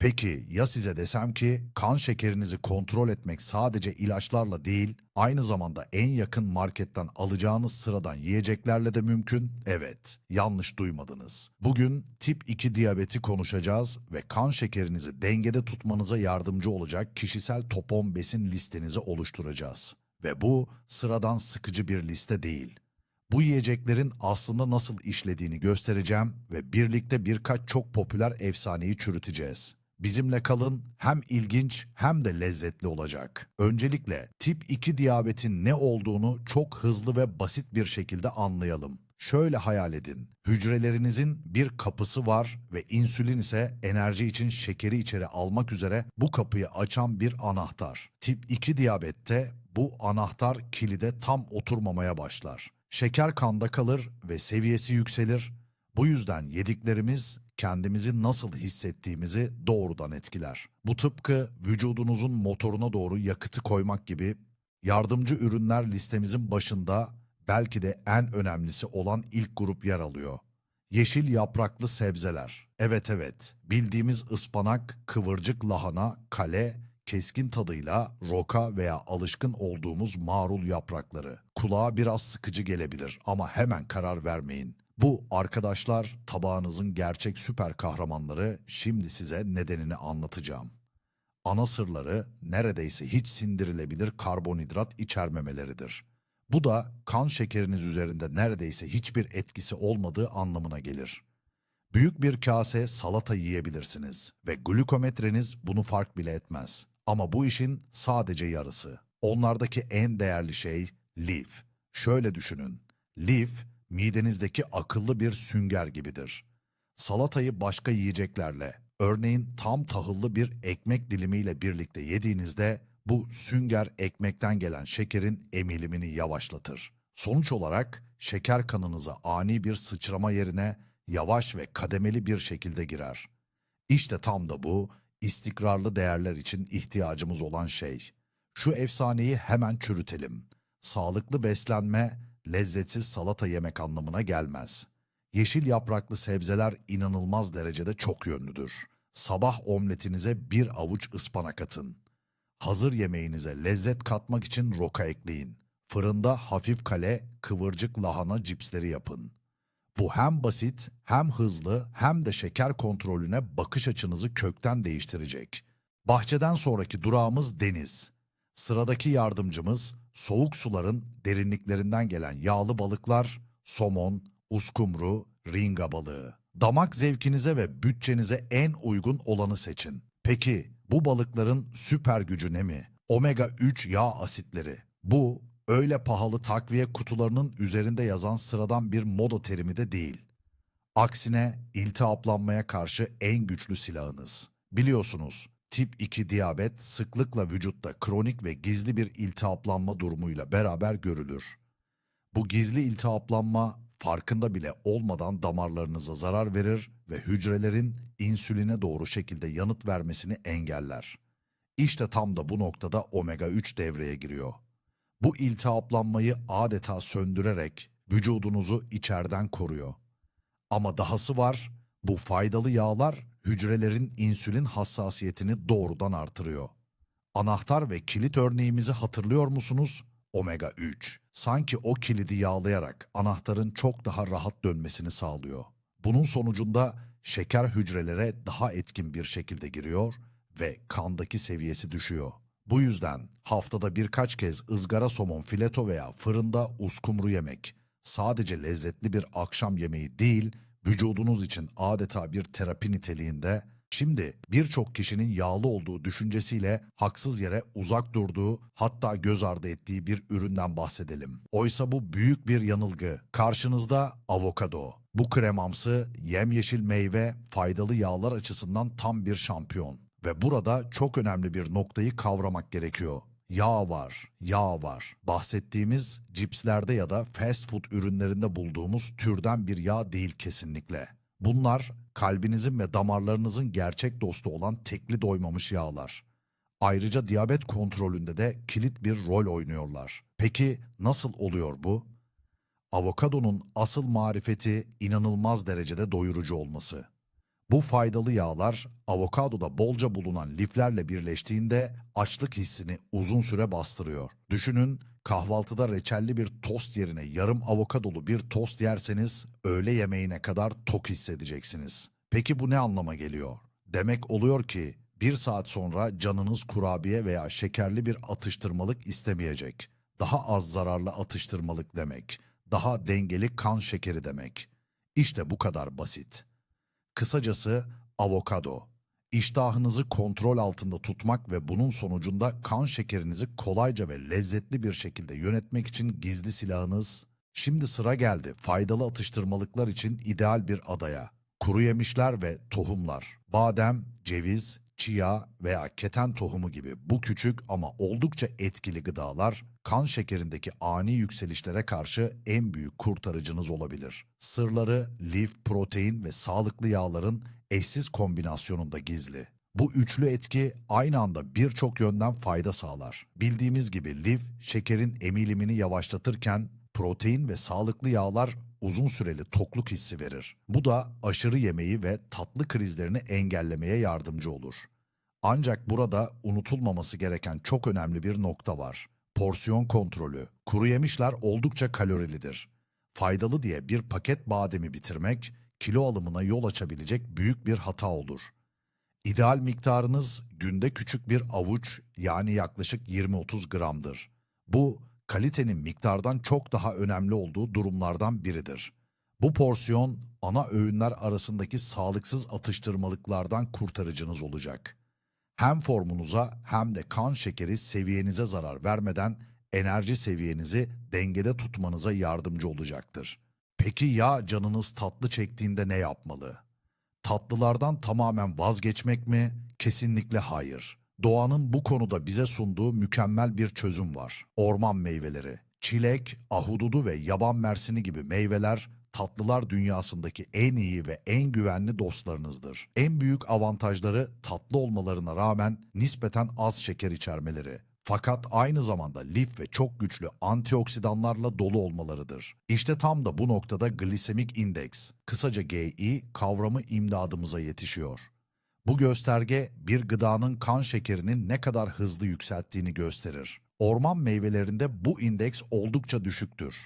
Peki ya size desem ki kan şekerinizi kontrol etmek sadece ilaçlarla değil, aynı zamanda en yakın marketten alacağınız sıradan yiyeceklerle de mümkün? Evet, yanlış duymadınız. Bugün tip 2 diyabeti konuşacağız ve kan şekerinizi dengede tutmanıza yardımcı olacak kişisel top 10 besin listenizi oluşturacağız. Ve bu sıradan sıkıcı bir liste değil. Bu yiyeceklerin aslında nasıl işlediğini göstereceğim ve birlikte birkaç çok popüler efsaneyi çürüteceğiz. Bizimle kalın hem ilginç hem de lezzetli olacak. Öncelikle tip 2 diyabetin ne olduğunu çok hızlı ve basit bir şekilde anlayalım. Şöyle hayal edin. Hücrelerinizin bir kapısı var ve insülin ise enerji için şekeri içeri almak üzere bu kapıyı açan bir anahtar. Tip 2 diyabette bu anahtar kilide tam oturmamaya başlar. Şeker kanda kalır ve seviyesi yükselir. Bu yüzden yediklerimiz kendimizi nasıl hissettiğimizi doğrudan etkiler. Bu tıpkı vücudunuzun motoruna doğru yakıtı koymak gibi yardımcı ürünler listemizin başında belki de en önemlisi olan ilk grup yer alıyor. Yeşil yapraklı sebzeler. Evet evet, bildiğimiz ıspanak, kıvırcık lahana, kale, keskin tadıyla roka veya alışkın olduğumuz marul yaprakları. Kulağa biraz sıkıcı gelebilir ama hemen karar vermeyin. Bu arkadaşlar tabağınızın gerçek süper kahramanları şimdi size nedenini anlatacağım. Ana sırları neredeyse hiç sindirilebilir karbonhidrat içermemeleridir. Bu da kan şekeriniz üzerinde neredeyse hiçbir etkisi olmadığı anlamına gelir. Büyük bir kase salata yiyebilirsiniz ve glukometreniz bunu fark bile etmez. Ama bu işin sadece yarısı. Onlardaki en değerli şey lif. Şöyle düşünün. Lif, midenizdeki akıllı bir sünger gibidir. Salatayı başka yiyeceklerle, örneğin tam tahıllı bir ekmek dilimiyle birlikte yediğinizde bu sünger ekmekten gelen şekerin emilimini yavaşlatır. Sonuç olarak şeker kanınıza ani bir sıçrama yerine yavaş ve kademeli bir şekilde girer. İşte tam da bu istikrarlı değerler için ihtiyacımız olan şey. Şu efsaneyi hemen çürütelim. Sağlıklı beslenme lezzetsiz salata yemek anlamına gelmez. Yeşil yapraklı sebzeler inanılmaz derecede çok yönlüdür. Sabah omletinize bir avuç ıspanak atın. Hazır yemeğinize lezzet katmak için roka ekleyin. Fırında hafif kale, kıvırcık lahana cipsleri yapın. Bu hem basit, hem hızlı, hem de şeker kontrolüne bakış açınızı kökten değiştirecek. Bahçeden sonraki durağımız deniz. Sıradaki yardımcımız soğuk suların derinliklerinden gelen yağlı balıklar, somon, uskumru, ringa balığı. Damak zevkinize ve bütçenize en uygun olanı seçin. Peki bu balıkların süper gücü ne mi? Omega 3 yağ asitleri. Bu öyle pahalı takviye kutularının üzerinde yazan sıradan bir moda terimi de değil. Aksine iltihaplanmaya karşı en güçlü silahınız. Biliyorsunuz tip 2 diyabet sıklıkla vücutta kronik ve gizli bir iltihaplanma durumuyla beraber görülür. Bu gizli iltihaplanma farkında bile olmadan damarlarınıza zarar verir ve hücrelerin insüline doğru şekilde yanıt vermesini engeller. İşte tam da bu noktada omega 3 devreye giriyor. Bu iltihaplanmayı adeta söndürerek vücudunuzu içeriden koruyor. Ama dahası var, bu faydalı yağlar hücrelerin insülin hassasiyetini doğrudan artırıyor. Anahtar ve kilit örneğimizi hatırlıyor musunuz? Omega 3. Sanki o kilidi yağlayarak anahtarın çok daha rahat dönmesini sağlıyor. Bunun sonucunda şeker hücrelere daha etkin bir şekilde giriyor ve kandaki seviyesi düşüyor. Bu yüzden haftada birkaç kez ızgara somon fileto veya fırında uskumru yemek sadece lezzetli bir akşam yemeği değil, vücudunuz için adeta bir terapi niteliğinde, şimdi birçok kişinin yağlı olduğu düşüncesiyle haksız yere uzak durduğu hatta göz ardı ettiği bir üründen bahsedelim. Oysa bu büyük bir yanılgı. Karşınızda avokado. Bu kremamsı, yemyeşil meyve faydalı yağlar açısından tam bir şampiyon. Ve burada çok önemli bir noktayı kavramak gerekiyor. Yağ var, yağ var. Bahsettiğimiz cipslerde ya da fast food ürünlerinde bulduğumuz türden bir yağ değil kesinlikle. Bunlar kalbinizin ve damarlarınızın gerçek dostu olan tekli doymamış yağlar. Ayrıca diyabet kontrolünde de kilit bir rol oynuyorlar. Peki nasıl oluyor bu? Avokadonun asıl marifeti inanılmaz derecede doyurucu olması. Bu faydalı yağlar avokadoda bolca bulunan liflerle birleştiğinde açlık hissini uzun süre bastırıyor. Düşünün kahvaltıda reçelli bir tost yerine yarım avokadolu bir tost yerseniz öğle yemeğine kadar tok hissedeceksiniz. Peki bu ne anlama geliyor? Demek oluyor ki bir saat sonra canınız kurabiye veya şekerli bir atıştırmalık istemeyecek. Daha az zararlı atıştırmalık demek. Daha dengeli kan şekeri demek. İşte bu kadar basit. Kısacası avokado. İştahınızı kontrol altında tutmak ve bunun sonucunda kan şekerinizi kolayca ve lezzetli bir şekilde yönetmek için gizli silahınız. Şimdi sıra geldi faydalı atıştırmalıklar için ideal bir adaya. Kuru yemişler ve tohumlar. Badem, ceviz, chia veya keten tohumu gibi bu küçük ama oldukça etkili gıdalar kan şekerindeki ani yükselişlere karşı en büyük kurtarıcınız olabilir. Sırları lif, protein ve sağlıklı yağların eşsiz kombinasyonunda gizli. Bu üçlü etki aynı anda birçok yönden fayda sağlar. Bildiğimiz gibi lif şekerin emilimini yavaşlatırken protein ve sağlıklı yağlar uzun süreli tokluk hissi verir. Bu da aşırı yemeği ve tatlı krizlerini engellemeye yardımcı olur. Ancak burada unutulmaması gereken çok önemli bir nokta var. Porsiyon kontrolü. Kuru yemişler oldukça kalorilidir. Faydalı diye bir paket bademi bitirmek kilo alımına yol açabilecek büyük bir hata olur. İdeal miktarınız günde küçük bir avuç yani yaklaşık 20-30 gramdır. Bu kalitenin miktardan çok daha önemli olduğu durumlardan biridir. Bu porsiyon ana öğünler arasındaki sağlıksız atıştırmalıklardan kurtarıcınız olacak. Hem formunuza hem de kan şekeri seviyenize zarar vermeden enerji seviyenizi dengede tutmanıza yardımcı olacaktır. Peki ya canınız tatlı çektiğinde ne yapmalı? Tatlılardan tamamen vazgeçmek mi? Kesinlikle hayır. Doğanın bu konuda bize sunduğu mükemmel bir çözüm var. Orman meyveleri. Çilek, ahududu ve yaban mersini gibi meyveler tatlılar dünyasındaki en iyi ve en güvenli dostlarınızdır. En büyük avantajları tatlı olmalarına rağmen nispeten az şeker içermeleri. Fakat aynı zamanda lif ve çok güçlü antioksidanlarla dolu olmalarıdır. İşte tam da bu noktada glisemik indeks, kısaca GI kavramı imdadımıza yetişiyor. Bu gösterge bir gıdanın kan şekerinin ne kadar hızlı yükselttiğini gösterir. Orman meyvelerinde bu indeks oldukça düşüktür.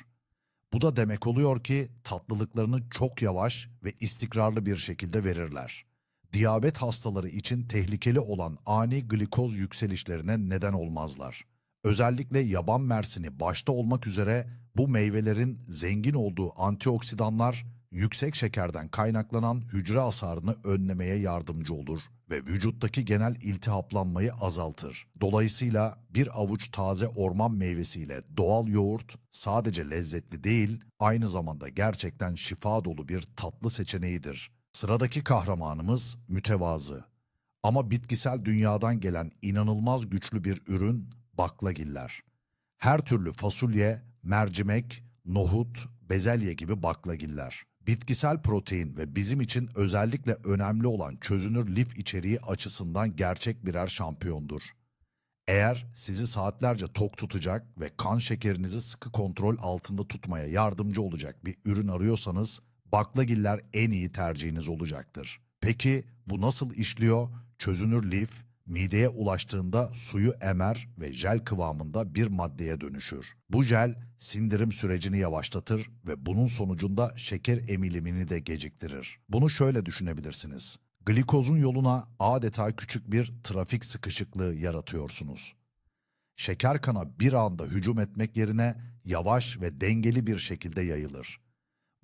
Bu da demek oluyor ki tatlılıklarını çok yavaş ve istikrarlı bir şekilde verirler. Diyabet hastaları için tehlikeli olan ani glikoz yükselişlerine neden olmazlar. Özellikle yaban mersini başta olmak üzere bu meyvelerin zengin olduğu antioksidanlar yüksek şekerden kaynaklanan hücre hasarını önlemeye yardımcı olur ve vücuttaki genel iltihaplanmayı azaltır. Dolayısıyla bir avuç taze orman meyvesiyle doğal yoğurt sadece lezzetli değil, aynı zamanda gerçekten şifa dolu bir tatlı seçeneğidir. Sıradaki kahramanımız mütevazı. Ama bitkisel dünyadan gelen inanılmaz güçlü bir ürün baklagiller. Her türlü fasulye, mercimek, nohut, bezelye gibi baklagiller. Bitkisel protein ve bizim için özellikle önemli olan çözünür lif içeriği açısından gerçek birer şampiyondur. Eğer sizi saatlerce tok tutacak ve kan şekerinizi sıkı kontrol altında tutmaya yardımcı olacak bir ürün arıyorsanız baklagiller en iyi tercihiniz olacaktır. Peki bu nasıl işliyor? Çözünür lif mideye ulaştığında suyu emer ve jel kıvamında bir maddeye dönüşür. Bu jel sindirim sürecini yavaşlatır ve bunun sonucunda şeker emilimini de geciktirir. Bunu şöyle düşünebilirsiniz. Glikozun yoluna adeta küçük bir trafik sıkışıklığı yaratıyorsunuz. Şeker kana bir anda hücum etmek yerine yavaş ve dengeli bir şekilde yayılır.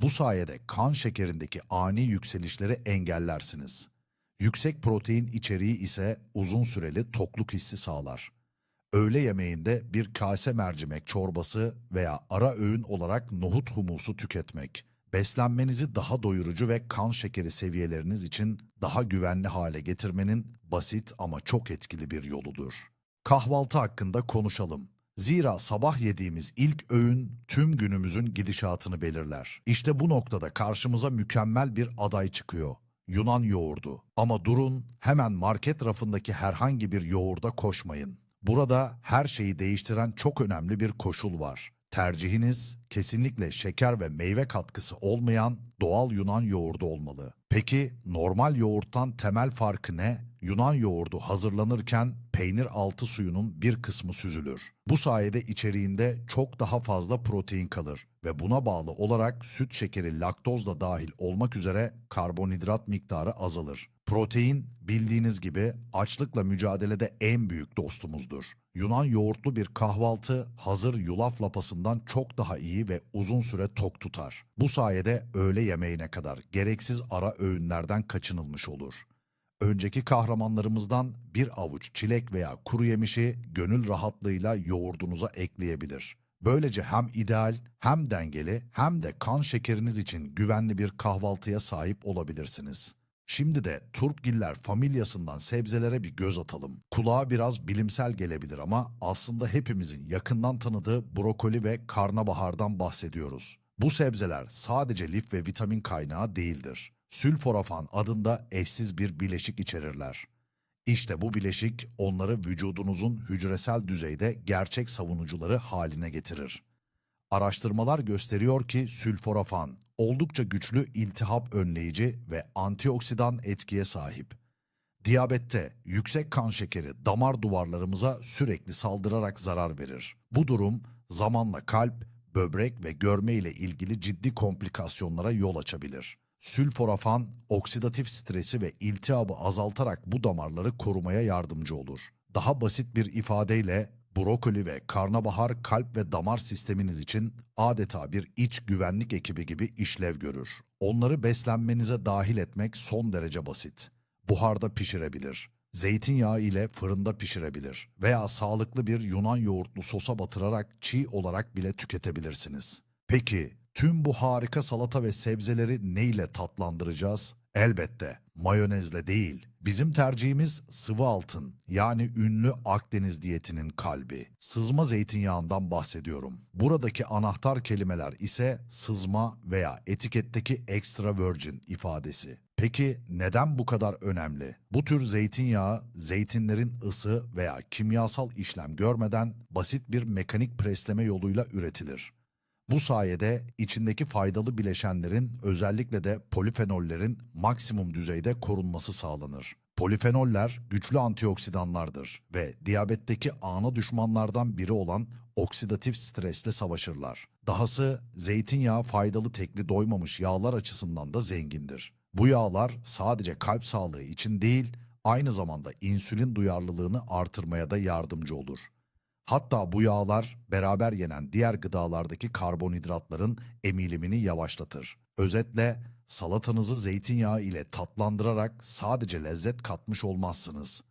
Bu sayede kan şekerindeki ani yükselişleri engellersiniz. Yüksek protein içeriği ise uzun süreli tokluk hissi sağlar. Öğle yemeğinde bir kase mercimek çorbası veya ara öğün olarak nohut humusu tüketmek, beslenmenizi daha doyurucu ve kan şekeri seviyeleriniz için daha güvenli hale getirmenin basit ama çok etkili bir yoludur. Kahvaltı hakkında konuşalım. Zira sabah yediğimiz ilk öğün tüm günümüzün gidişatını belirler. İşte bu noktada karşımıza mükemmel bir aday çıkıyor. Yunan yoğurdu. Ama durun, hemen market rafındaki herhangi bir yoğurda koşmayın. Burada her şeyi değiştiren çok önemli bir koşul var. Tercihiniz kesinlikle şeker ve meyve katkısı olmayan doğal Yunan yoğurdu olmalı. Peki normal yoğurttan temel farkı ne? Yunan yoğurdu hazırlanırken peynir altı suyunun bir kısmı süzülür. Bu sayede içeriğinde çok daha fazla protein kalır ve buna bağlı olarak süt şekeri laktoz da dahil olmak üzere karbonhidrat miktarı azalır. Protein bildiğiniz gibi açlıkla mücadelede en büyük dostumuzdur. Yunan yoğurtlu bir kahvaltı hazır yulaf lapasından çok daha iyi ve uzun süre tok tutar. Bu sayede öğle yemeğine kadar gereksiz ara öğünlerden kaçınılmış olur. Önceki kahramanlarımızdan bir avuç çilek veya kuru yemişi gönül rahatlığıyla yoğurdunuza ekleyebilir. Böylece hem ideal hem dengeli hem de kan şekeriniz için güvenli bir kahvaltıya sahip olabilirsiniz. Şimdi de turpgiller familyasından sebzelere bir göz atalım. Kulağa biraz bilimsel gelebilir ama aslında hepimizin yakından tanıdığı brokoli ve karnabahardan bahsediyoruz. Bu sebzeler sadece lif ve vitamin kaynağı değildir. Sülforafan adında eşsiz bir bileşik içerirler. İşte bu bileşik onları vücudunuzun hücresel düzeyde gerçek savunucuları haline getirir. Araştırmalar gösteriyor ki sülforafan oldukça güçlü iltihap önleyici ve antioksidan etkiye sahip. Diyabette yüksek kan şekeri damar duvarlarımıza sürekli saldırarak zarar verir. Bu durum zamanla kalp, böbrek ve görme ile ilgili ciddi komplikasyonlara yol açabilir. Sülforafan oksidatif stresi ve iltihabı azaltarak bu damarları korumaya yardımcı olur. Daha basit bir ifadeyle brokoli ve karnabahar kalp ve damar sisteminiz için adeta bir iç güvenlik ekibi gibi işlev görür. Onları beslenmenize dahil etmek son derece basit. Buharda pişirebilir, zeytinyağı ile fırında pişirebilir veya sağlıklı bir Yunan yoğurtlu sosa batırarak çiğ olarak bile tüketebilirsiniz. Peki tüm bu harika salata ve sebzeleri ne ile tatlandıracağız? Elbette mayonezle değil. Bizim tercihimiz sıvı altın yani ünlü Akdeniz diyetinin kalbi. Sızma zeytinyağından bahsediyorum. Buradaki anahtar kelimeler ise sızma veya etiketteki extra virgin ifadesi. Peki neden bu kadar önemli? Bu tür zeytinyağı zeytinlerin ısı veya kimyasal işlem görmeden basit bir mekanik presleme yoluyla üretilir. Bu sayede içindeki faydalı bileşenlerin özellikle de polifenollerin maksimum düzeyde korunması sağlanır. Polifenoller güçlü antioksidanlardır ve diyabetteki ana düşmanlardan biri olan oksidatif stresle savaşırlar. Dahası zeytinyağı faydalı tekli doymamış yağlar açısından da zengindir. Bu yağlar sadece kalp sağlığı için değil, aynı zamanda insülin duyarlılığını artırmaya da yardımcı olur. Hatta bu yağlar beraber yenen diğer gıdalardaki karbonhidratların emilimini yavaşlatır. Özetle salatanızı zeytinyağı ile tatlandırarak sadece lezzet katmış olmazsınız.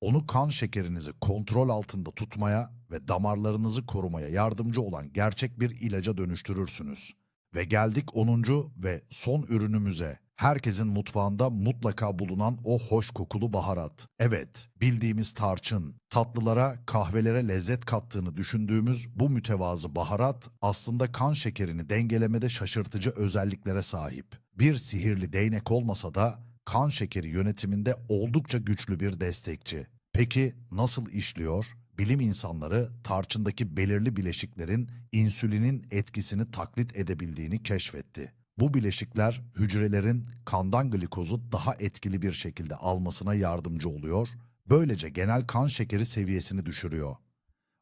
Onu kan şekerinizi kontrol altında tutmaya ve damarlarınızı korumaya yardımcı olan gerçek bir ilaca dönüştürürsünüz. Ve geldik 10. ve son ürünümüze. Herkesin mutfağında mutlaka bulunan o hoş kokulu baharat. Evet, bildiğimiz tarçın. Tatlılara, kahvelere lezzet kattığını düşündüğümüz bu mütevazı baharat aslında kan şekerini dengelemede şaşırtıcı özelliklere sahip. Bir sihirli değnek olmasa da kan şekeri yönetiminde oldukça güçlü bir destekçi. Peki nasıl işliyor? bilim insanları tarçındaki belirli bileşiklerin insülinin etkisini taklit edebildiğini keşfetti. Bu bileşikler hücrelerin kandan glikozu daha etkili bir şekilde almasına yardımcı oluyor, böylece genel kan şekeri seviyesini düşürüyor.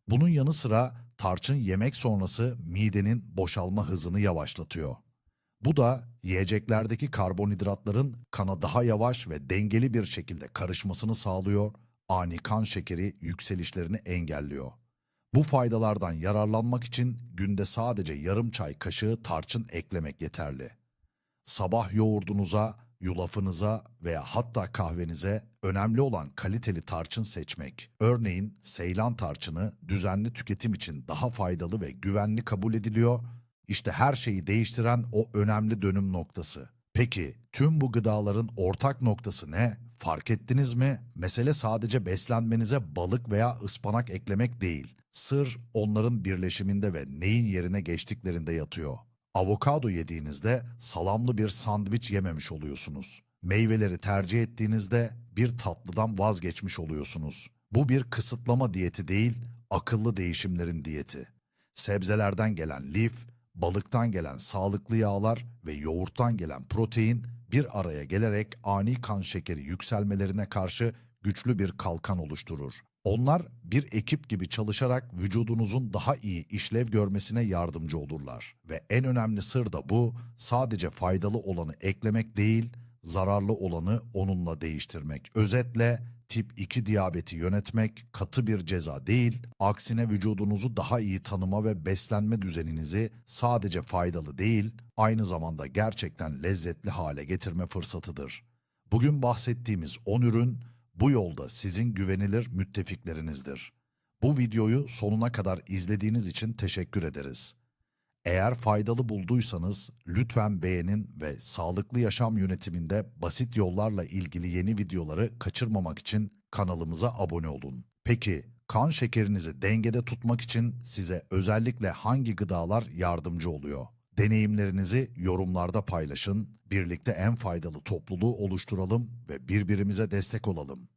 Bunun yanı sıra tarçın yemek sonrası midenin boşalma hızını yavaşlatıyor. Bu da yiyeceklerdeki karbonhidratların kana daha yavaş ve dengeli bir şekilde karışmasını sağlıyor ani kan şekeri yükselişlerini engelliyor. Bu faydalardan yararlanmak için günde sadece yarım çay kaşığı tarçın eklemek yeterli. Sabah yoğurdunuza, yulafınıza veya hatta kahvenize önemli olan kaliteli tarçın seçmek. Örneğin Seylan tarçını düzenli tüketim için daha faydalı ve güvenli kabul ediliyor. İşte her şeyi değiştiren o önemli dönüm noktası. Peki tüm bu gıdaların ortak noktası ne? Fark ettiniz mi? Mesele sadece beslenmenize balık veya ıspanak eklemek değil. Sır onların birleşiminde ve neyin yerine geçtiklerinde yatıyor. Avokado yediğinizde salamlı bir sandviç yememiş oluyorsunuz. Meyveleri tercih ettiğinizde bir tatlıdan vazgeçmiş oluyorsunuz. Bu bir kısıtlama diyeti değil, akıllı değişimlerin diyeti. Sebzelerden gelen lif, balıktan gelen sağlıklı yağlar ve yoğurttan gelen protein bir araya gelerek ani kan şekeri yükselmelerine karşı güçlü bir kalkan oluşturur. Onlar bir ekip gibi çalışarak vücudunuzun daha iyi işlev görmesine yardımcı olurlar. Ve en önemli sır da bu, sadece faydalı olanı eklemek değil, zararlı olanı onunla değiştirmek. Özetle tip 2 diyabeti yönetmek katı bir ceza değil, aksine vücudunuzu daha iyi tanıma ve beslenme düzeninizi sadece faydalı değil, aynı zamanda gerçekten lezzetli hale getirme fırsatıdır. Bugün bahsettiğimiz 10 ürün bu yolda sizin güvenilir müttefiklerinizdir. Bu videoyu sonuna kadar izlediğiniz için teşekkür ederiz. Eğer faydalı bulduysanız lütfen beğenin ve sağlıklı yaşam yönetiminde basit yollarla ilgili yeni videoları kaçırmamak için kanalımıza abone olun. Peki kan şekerinizi dengede tutmak için size özellikle hangi gıdalar yardımcı oluyor? Deneyimlerinizi yorumlarda paylaşın, birlikte en faydalı topluluğu oluşturalım ve birbirimize destek olalım.